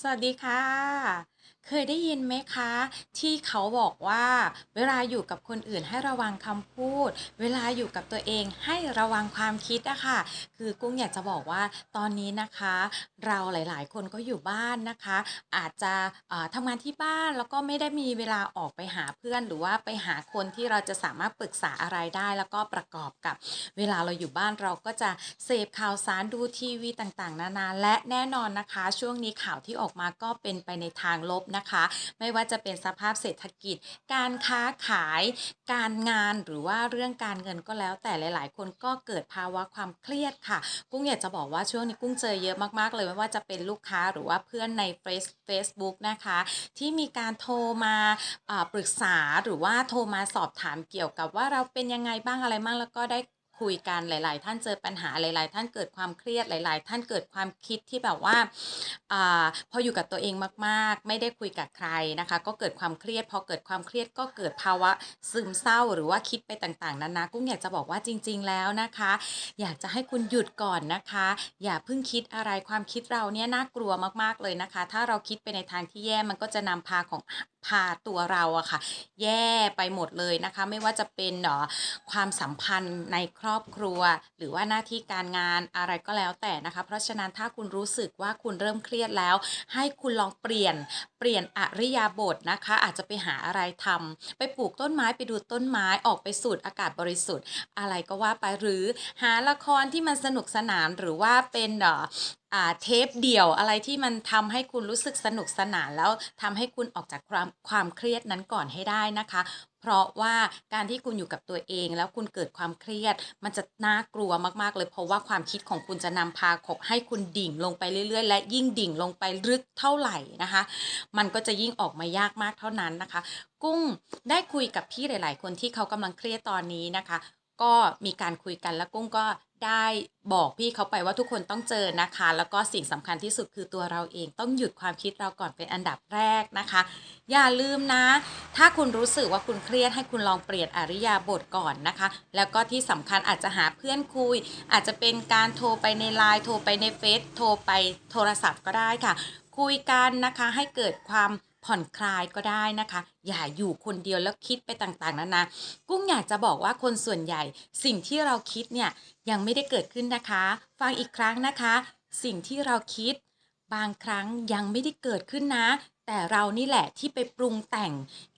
สวัสดีค่ะ เคยได้ยินไหมคะ ที่เขาบอกว่า เวลาอยู่กับคนอื่นให้ระวังคำพูด เวลาอยู่กับตัวเองให้ระวังความคิดอะค่ะ คือกุ้งอยากจะบอกว่าตอนนี้นะคะ เราหลายๆ คนก็อยู่บ้านนะคะ อาจจะเอ่อทำงานที่บ้านแล้วก็ไม่ได้มีเวลาออกไปหาเพื่อน หรือว่าไปหาคนที่เราจะสามารถปรึกษาอะไรได้ แล้วก็ประกอบกับเวลาเราอยู่บ้านเราก็จะเสพข่าวสารดูทีวีต่างๆ นานาและแน่นอนนะคะ ช่วงนี้ข่าวที่ออกมาก็เป็นไปในทางลบนะคะ ไม่ว่าจะเป็นสภาพเศรษฐกิจ การค้าขาย การงานหรือว่าเรื่องการเงินก็แล้ว แต่หลาย ๆ คนก็เกิดภาวะความเครียดค่ะ กุ้งอยากจะบอกว่าช่วงนี้กุ้งเจอเยอะมาก ๆ เลยไม่ว่าจะเป็นลูกค้าหรือว่าเพื่อนในเฟซเฟซบุ๊กนะคะ ที่มีการโทรมาอ่าปรึกษาหรือว่าโทรมาสอบถามเกี่ยวกับว่าเราเป็นยังไงบ้างอะไรบ้างแล้วก็ได้ คุยกันหลาย ๆ ท่านเจอปัญหาหลาย ๆ ท่านเกิดความเครียดหลาย ๆ ท่านเกิดความคิดที่แบบว่าอาพออยู่กับตัวเองมาก ๆ ไม่ได้คุยกับใครนะคะ ก็เกิดความเครียด พอเกิดความเครียดก็เกิดภาวะซึมเศร้าหรือว่าคิดไปต่าง ๆ นานากุ้งอยากจะบอกว่าจริง ๆ แล้วนะคะ อยากจะให้คุณหยุดก่อนนะคะ อย่าเพิ่งคิดอะไรความคิดเราเนี่ยน่ากลัวมาก ๆ เลยนะคะ ถ้าเราคิดไปในทางที่แย่มันก็จะนำพาของ พาตัวเราอะค่ะ แย่ไปหมดเลยนะคะ ไม่ว่าจะเป็นเอ่อความสัมพันธ์ในครอบครัว หรือว่าหน้าที่การงานอะไรก็แล้วแต่นะคะ เพราะฉะนั้นถ้าคุณรู้สึกว่าคุณเริ่มเครียดแล้ว ให้คุณลองเปลี่ยนเปลี่ยนอริยาบถนะคะ อาจจะไปหาอะไรทำไปปลูกต้นไม้ไปดูต้นไม้ออกไปสูดอากาศบริสุทธิ์ อะไรก็ว่าไปหรือหาละครที่มันสนุกสนานหรือว่าเป็นเอ่ออ่าเทปเดี่ยวอะไรที่มันทำให้คุณรู้สึกสนุกสนานแล้วทำให้คุณออกจากความความเครียดนั้นก่อนให้ได้นะคะ เพราะว่าการที่คุณอยู่กับตัวเองแล้วคุณเกิดความเครียด มันจะน่ากลัวมากๆ เลยเพราะว่าความคิดของคุณจะนำพาของให้คุณดิ่งลงไปเรื่อยๆ และยิ่งดิ่งลงไปลึกเท่าไหร่นะคะ มันก็จะยิ่งออกมายากมากเท่านั้นนะคะ กุ้งได้คุยกับพี่หลาย ๆ คนที่เขากำลังเครียดตอนนี้นะคะ ก็มีการคุยกันแล้วกุ้งก็ ได้บอกพี่เขาไปว่าทุกคนต้องเจอนะคะ แล้วก็สิ่งสำคัญที่สุดคือตัวเราเองต้องหยุดความคิดเราก่อนเป็นอันดับแรกนะคะ อย่าลืมนะ ถ้าคุณรู้สึกว่าคุณเครียดให้คุณลองเปลี่ยนอริยาบทก่อนนะคะ แล้วก็ที่สำคัญอาจจะหาเพื่อนคุย อาจจะเป็นการโทรไปในไลน์โทรไปในเฟซโทรไปโทรศัพท์ก็ได้ค่ะ คุยกันนะคะให้เกิดความ ผ่อนคลายก็ได้นะคะ อย่าอยู่คนเดียวแล้วคิดไปต่างๆนานากุ้งอยากจะบอกว่าคนส่วนใหญ่ สิ่งที่เราคิดเนี่ยยังไม่ได้เกิดขึ้นนะคะ ฟังอีกครั้งนะคะ สิ่งที่เราคิด บางครั้งยังไม่ได้เกิดขึ้นนะ แต่เรานี่แหละที่ไปปรุงแต่ง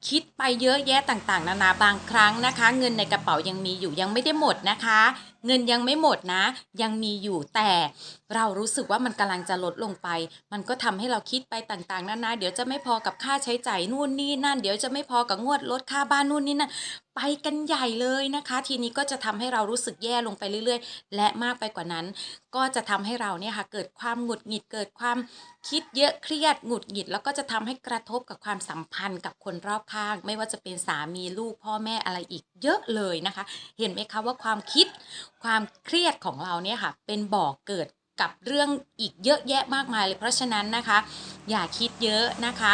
คิดไปเยอะแยะต่างๆ นานาบางครั้งนะคะ เงินในกระเป๋ายังมีอยู่ยังไม่ได้หมดนะคะ เงินยังไม่หมดนะ ยังมีอยู่แต่ เรารู้สึกว่ามันกำลังจะลดลงไป มันก็ทำให้เราคิดไปต่างๆ นานา เดี๋ยวจะไม่พอกับค่าใช้จ่ายนู่นนี่นั่น เดี๋ยวจะไม่พอกับงวดรถค่าบ้านนู่นนี่นั่น ไปกันใหญ่เลยนะคะ ทีนี้ก็จะทำให้เรารู้สึกแย่ลงไปเรื่อย ๆ และมากไปกว่านั้น ก็จะทำให้เราเนี่ยค่ะเกิดความหงุดหงิด เกิดความคิดเยอะเครียดหงุดหงิด แล้วก็จะทำให้กระทบกับความสัมพันธ์กับคนรอบข้าง ไม่ว่าจะเป็นสามีลูกพ่อแม่อะไรอีกเยอะเลยนะคะ เห็นไหมคะว่าความคิดความเครียดของเราเนี่ยค่ะเป็นบ่อกเกิด กับเรื่องอีกเยอะแยะมากมายเลย เพราะฉะนั้นนะคะ อย่าคิดเยอะนะคะ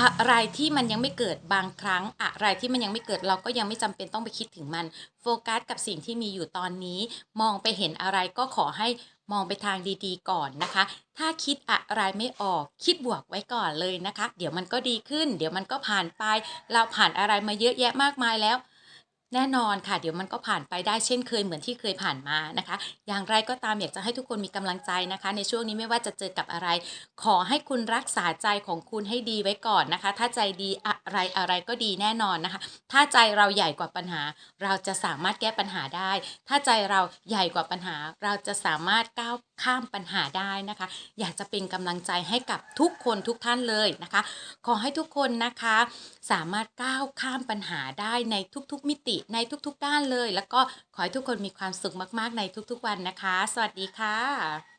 อะไรที่มันยังไม่เกิดบางครั้ง อะไรที่มันยังไม่เกิดเราก็ยังไม่จำเป็นต้องไปคิดถึงมัน โฟกัสกับสิ่งที่มีอยู่ตอนนี้ มองไปเห็นอะไรก็ขอให้มองไปทางดีๆ ก่อนนะคะ ถ้าคิดอะไรไม่ออก คิดบวกไว้ก่อนเลยนะคะ เดี๋ยวมันก็ดีขึ้น เดี๋ยวมันก็ผ่านไป เราผ่านอะไรมาเยอะแยะมากมายแล้ว แน่นอนค่ะ เดี๋ยวมันก็ผ่านไปได้เช่นเคยเหมือนที่เคยผ่านมานะคะ อย่างไรก็ตามอยากจะให้ทุกคนมีกำลังใจนะคะ ในช่วงนี้ไม่ว่าจะเจอกับอะไร ขอให้คุณรักษาใจของคุณให้ดีไว้ก่อนนะคะ ถ้าใจดีอะไรอะไรก็ดีแน่นอนนะคะ ถ้าใจเราใหญ่กว่าปัญหา เราจะสามารถแก้ปัญหาได้ ถ้าใจเราใหญ่กว่าปัญหา เราจะสามารถก้าวข้ามปัญหาได้นะคะ อยากจะเป็นกำลังใจให้กับทุกคนทุกท่านเลยนะคะ ขอให้ทุกคนนะคะ สามารถก้าวข้ามปัญหาได้ในทุกๆมิติในทุกๆด้านเลย แล้วก็ขอให้ทุกคนมีความสุขมาก ๆ ในทุกๆวันนะคะ สวัสดีค่ะ